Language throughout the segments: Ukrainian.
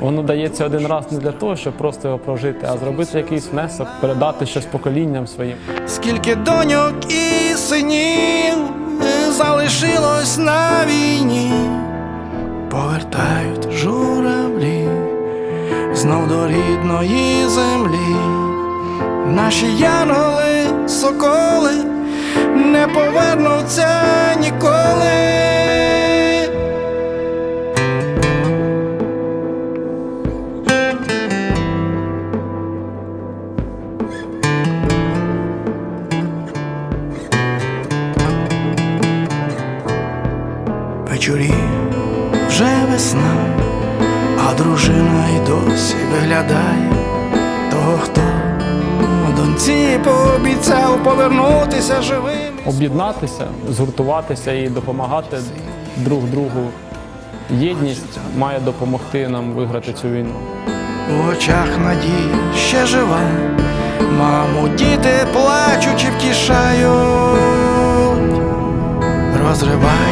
воно дається один раз не для того, щоб просто його прожити, а зробити якийсь внесок, передати щось поколінням своїм. Скільки доньок і синів залишилось на війні, повертають журавлі знов до рідної землі. Наші янголи, соколи не повернуться ніколи. Вечорі вже весна, а дружина й досі виглядає того, хто доньці пообіцяв повернутися живим. Об'єднатися, згуртуватися і допомагати друг другу. Єдність має допомогти нам виграти цю війну. У очах надія ще жива, маму діти плачучи втішають, розриває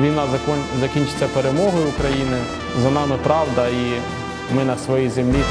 війна закінчиться перемогою України, за нами правда, і ми на своїй землі.